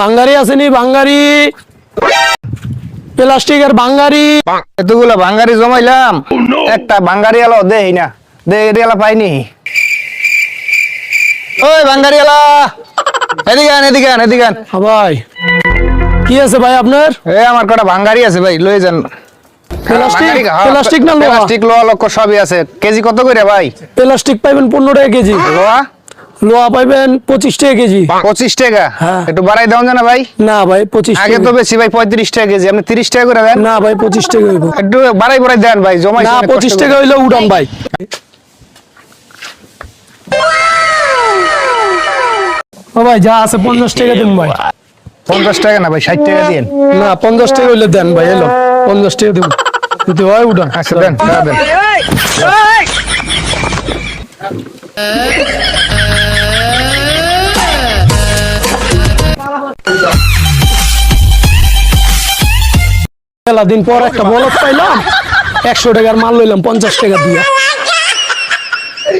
ভাঙ্গারি আসেনি ভাঙ্গারি প্লাস্টিকের ভাঙ্গারি এতগুলো বাঙ্গারি জমাইলাম। একটা বাঙ্গারি এলো দেই না। দে এলা পাইনি। ওই বাঙ্গারি এলা এদিকে আন এদিকে আন এদিকে আন। ভাই। কি আছে ভাই আপনার? এ আমার কটা বাঙ্গারি আছে ভাই লয়ে যান। প্লাস্টিক? প্লাস্টিক না লোহা? প্লাস্টিক লোহা লক্ষ সবই আছে। কেজি কত করে ভাই? প্লাস্টিক পাইবেন পনেরো টাকা কেজি। লোহা? লোহা পাইবেন পঁচিশ টাকা কেজি। পঁচিশ টাকা? হ্যাঁ। একটু বাড়াই দাও না ভাই। না ভাই পঁচিশ আগে তো বেশি ভাই পঁয়ত্রিশ টাকা কেজি। আপনি তিরিশ টাকা করে দেন। না ভাই পঁচিশ টাকা হইব। একটু বাড়াই বাড়াই দেন ভাই জমাই না পঁচিশ টাকা হইলে উড়ান ভাই। ও ভাই যা আছে পঞ্চাশ টাকা দিন ভাই। পঞ্চাশ টাকা না ভাই ষাট টাকা দিন না পঞ্চাশ টাকা হইলে দেন ভাই এলো। পঞ্চাশ টাকা দেবো। যদি হয় উড়ান আচ্ছা দেন টাকা দেন মেলা দিন পর একটা বলদ পাইলাম। একশো টাকার মাল লইলাম পঞ্চাশ টাকা দিয়া।